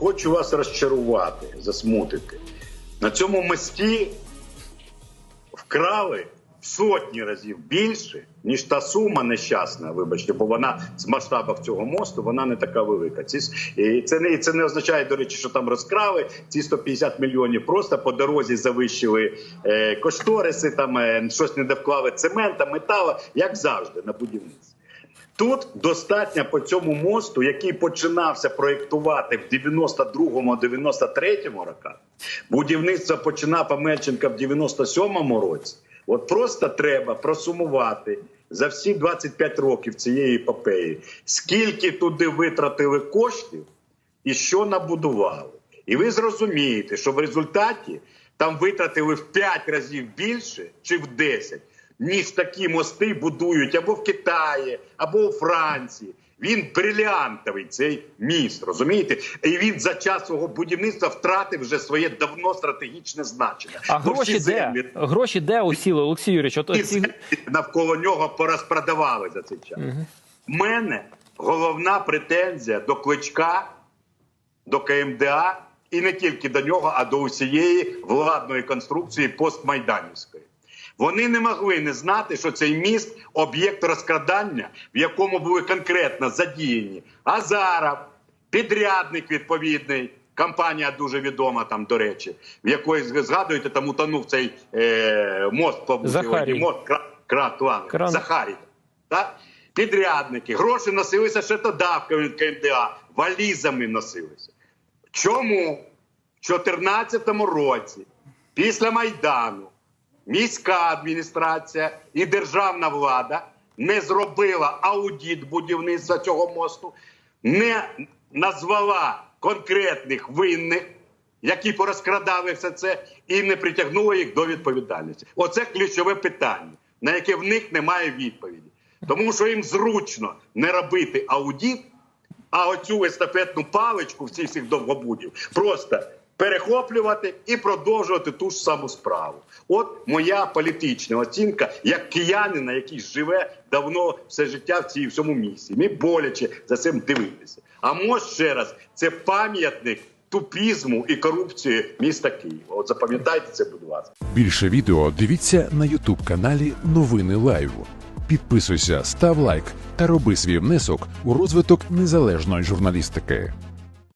хочу вас розчарувати, засмутити. На цьому мості вкрали в сотні разів більше, ніж та сума нещасна, вибачте, бо вона з масштабів цього мосту вона не така велика. Ці, і це не це не означає, до речі, що там розкрали ці 150 мільйонів. Просто по дорозі завищили е, кошториси, там е, щось не довклали цемента, метала, як завжди, на будівництві. Тут достатньо по цьому мосту, який починався проєктувати в 92-93 роках. Будівництво починав Амельченка в 97-му році. От просто треба просумувати за всі 25 років цієї епопеї, скільки туди витратили коштів і що набудували. І ви зрозумієте, що в результаті там витратили в 5 разів більше чи в 10, ніж такі мости будують або в Китаї, або у Франції. Він бриліантовий цей міст, розумієте? І він за час свого будівництва втратив вже своє давно стратегічне значення. А Бо гроші всі де? землі Гроші де усіли, Олексій Юрійович? От і ці... навколо нього порозпродавали за цей час. У мене головна претензія до кличка, до КМДА, і не тільки до нього, а до усієї владної конструкції постмайданівської. Вони не могли не знати, що цей міст об'єкт розкрадання, в якому були конкретно задіяні Азаров, підрядник відповідний. Компанія дуже відома там, до речі, в якої згадуєте, там утонув цей е, мост по Захарій. мост кра, кра, Кран. Захарій. Так? Підрядники, гроші носилися ще тодавками від КМДА, валізами носилися. Чому в 2014 році, після Майдану, міська адміністрація і державна влада не зробила аудит будівництва цього мосту, не назвала конкретних винних, які порозкрадали все це, і не притягнула їх до відповідальності. Оце ключове питання, на яке в них немає відповіді. Тому що їм зручно не робити аудит, а оцю естафетну паличку всіх довгобудів просто перехоплювати і продовжувати ту ж саму справу. От моя політична оцінка як киянина, який живе давно все життя в цій в цьому місці. Мені боляче за цим дивитися. А мост ще раз це пам'ятник тупізму і корупції міста Києва. От запам'ятайте це, будь ласка. Більше відео дивіться на Ютуб каналі Новини Лайв. Підписуйся, став лайк та роби свій внесок у розвиток незалежної журналістики.